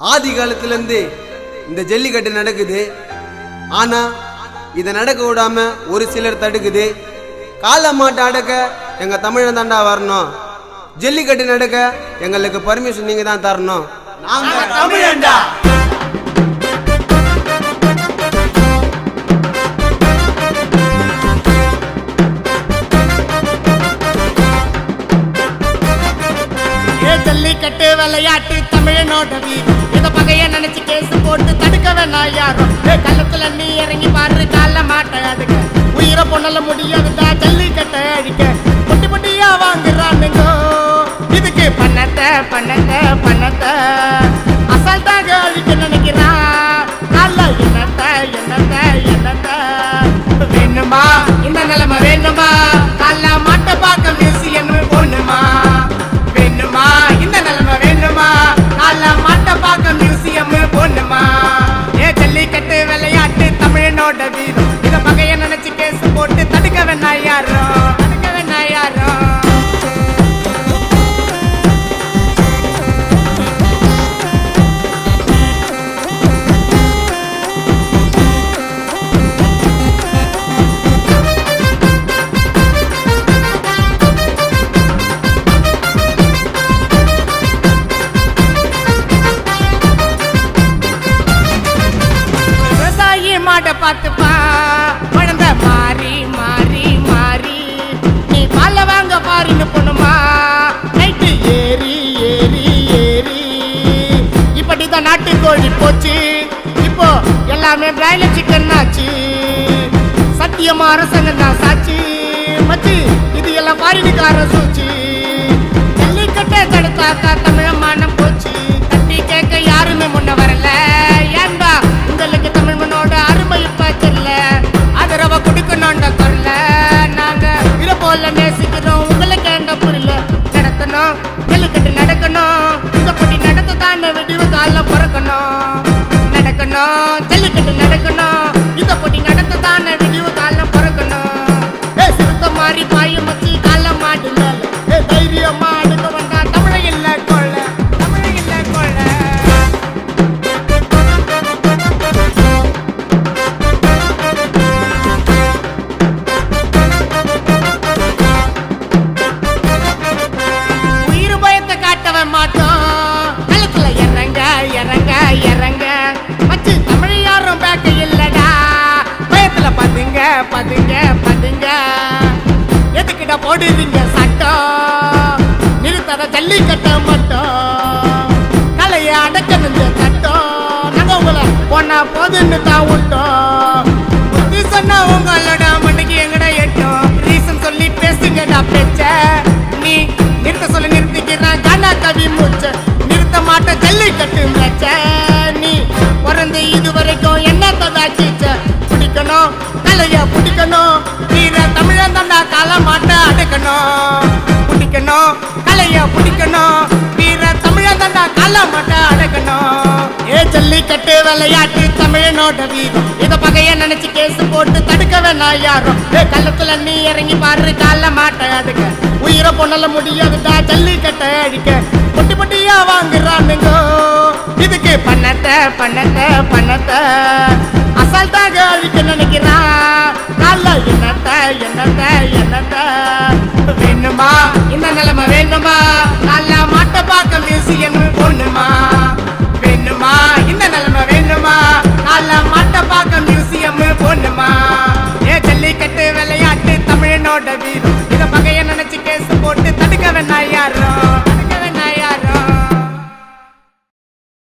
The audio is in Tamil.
ஆதி காலத்திலேருந்து இந்த ஜல்லிக்கட்டு நடக்குது. ஆனா இதை நடக்க விடாம ஒரு சிலர் தடுக்குது. காளை மாட்டை அடக்க எங்க தமிழன் தாண்டா வரணும். ஜல்லிக்கட்டு நடக்க எங்களுக்கு பர்மிஷன் நீங்க தான் தரணும். நாங்க தமிழன்டா. ஏ ஜல்லிக்கட்டு விளையாட்டு தமிழனோட வீரம் இத பகைய நினைச்சு கேஸ் போட்டு தடுக்க வேணாம் யாரும் கள்ளத்துல நீ இறங்கி பாரு கால மாட்ட அதுக்கு. உயிரை பொண்ணல முடியாதுடா ஜல்லிக்கட்டை அழிக்க பொட்டி பொட்டியா வாங்குறானுங்க இதுக்கு பண்ணத்தை பண்ணத்தை பண்ணத்தை அசால்ட்டாக அழிக்க நினைக்கிறான் கால என்னத்த என்னத்த என்னத்த வேணுமா? இந்த நிலைமை தமிழனோட இப்படிதான் நாட்டு போச்சு. இப்போ எல்லாமே பிராய்லர் சிக்கன் ஆச்சு. சத்தியமா அரசாங்கம் தான் சாச்சி. மச்சி இது எல்லாம் பாரிடுக்கார சூச்சு ஜல்லிக்கட்டை தடுத்தாக்கா தமிழ மானம் போச்சு. தட்டி கேட்க யாருமே முன்ன வரல. ஏன்பா உங்களுக்கு தமிழ் மண்ணோட அருமை இப்ப தெரியல. ஆதரவை கொடுக்கணும்ன்ற குரல நாங்க இது போல கால பிறக்கணும் நடக்கணும். ஜல்லிக்கட்டு நடக்கணும். இந்த போட்டி நடத்த தானே வெடிவு கால பிறக்கணும். சிறுத்த மாறி பாயும் போடுறீங்க போடுவீங்க சட்டம் நிறுத்தாத ஜல்லிக்கட்ட மட்டும். கலைய அடக்கணும் சட்டம். நாங்க உங்களை பொண்ணா போதுன்னு தான் விட்டோம். புத்தி சொன்ன உங்களோட மண்ணுக்கு எங்கடா எட்டும். ரீசன் சொல்லி பேசுங்கடா பேச்ச நீ நிறுத்த சொல்லி நிறுத்திக்கிறான் கண்ணா கவி மூச்ச நிறுத்த மாட்ட ஜல்லிக்கட்டு மேச்ச நீ பிறந்து இது வரைக்கும் என்னத்த தாச்சிச்ச பிடிக்கணும் கலைய பிடிக்கணும். நீரை தமிழன் தண்டா கால மாட்ட அடக்கணும். பிடிக்கணும் கலைய பிடிக்கணும். வீர தமிழன் தண்டா கால மாட்ட அடக்கணும். ஏ ஜல்லிக்கட்டு விளையாட்டு தமிழனோட வீரம். இத பகைய நினைச்சு கேஸ் போட்டு தடுக்க வேணாம் யாரும். ஏ கள்ளத்துல நீ இறங்கி பாரு கால மாட்ட அதுக்க உயிரை பொண்ணல முடியாதுடா ஜல்லிக்கட்டை அழிக்க பொட்டி பொட்டியா வாங்குறானுங்க. இதுக்கு பண்ணத்தை பண்ணத்தை பண்ணத்தை அசால்ட்டாக அழிக்க நினைக்கிறான் நல்ல என்னத்த என்னத்த என்னத்த வேணுமா? இந்த நிலைமை வேணுமா நல்ல மாட்ட பார்க்க மியூசியம் பொண்ணுமா? வேணுமா? இந்த நிலைமை வேணுமா நல்ல மாட்ட பார்க்க மியூசியம் பொண்ணுமா? ஏ ஜல்லிக்கட்டு விளையாட்டு தமிழனோட வீரம்.